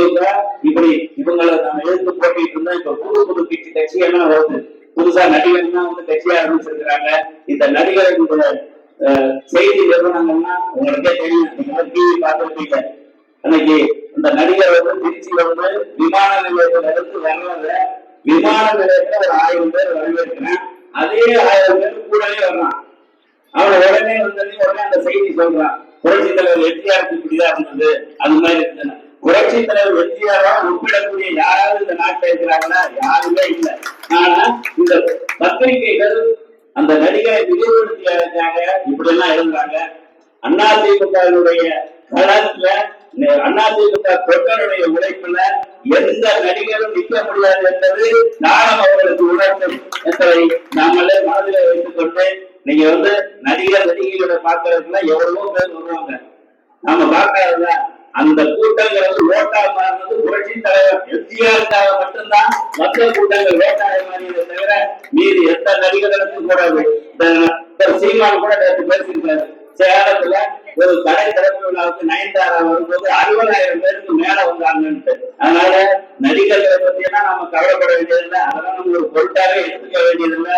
திமுக இப்படி இவங்களை நம்ம எதிர்த்து போட்டிட்டு இருந்தா இப்ப புது புது கட்சி கட்சியெல்லாம் வருது? புதுசா நடிகர்லாம் வந்து கட்சியா ஆரம்பிச்சிருக்கிறாங்க. இந்த நடிகர்களுடைய செய்தி நிறுவனங்கள்னா உங்களுக்கே தெரியும். நீங்க டிவி பார்த்துருப்பீங்க. அன்னைக்கு இந்த நடிகர் வந்து திருச்சியில வந்து விமான நிலையத்துல இருந்து வர்றத விமான நிலையத்துல ஒரு ஆயிரம் பேர் வரவேற்கிறேன் அதே ஆயிரம் பேர் கூடவே வர்றான் அவன் உடனே வந்தது உடனே அந்த செய்தி சொல்றான். புரட்சி தலைவர் எம்ஜிஆருக்கு இப்படிதான் இருந்தது. அது மாதிரி இருந்தது புரட்சி தலைவர் வெற்றியாரா ஒப்பிடக்கூடிய யாராவது இந்த நாட்டில் இருக்கிறாங்களா யாருமே இல்லை. ஆனா இந்த பத்திரிகைகள் அந்த நடிகரை விரிவுபடுத்தியதற்காக இப்படி எல்லாம் எழுதுறாங்க அதிமுகவினுடைய களத்துல அதிமுக தொண்டருடைய உழைப்புல எந்த நடிகரும் நிற்க முடியாது என்பது நானும் அவர்களுக்கு உணர்த்தும் என்பதை நாமளே மனதில் வைத்துக் கொண்டு நீங்க வந்து நடிகர் நடிகைகளை பார்க்கறதுல எவ்வளவோ பேர் வருவாங்க. நாம பார்க்கறதுல அந்த கூட்டங்கள் ஓட்டா மாறினது புரட்சி தலைவர் எம்ஜிஆருக்காக மட்டும்தான் மற்ற கூட்டங்கள் ஓட்டாக மாறியதை தவிர மீது எந்த நடிகர்களுக்கும் கூடாது சீமான் கூட நேற்று பேசியிருக்காரு. சேலத்துல ஒரு கடை திறப்பு விழாவுக்கு நயன்தாரா வரும்போது அறுபதாயிரம் பேருக்கு மேல வந்தாங்கன்ட்டு. அதனால நடிகர்களை பத்தி எல்லாம் நாம கவலைப்பட வேண்டியதில்லை. அதெல்லாம் நம்ம ஒரு பொருட்டாவே எடுத்துக்க வேண்டியதில்லை.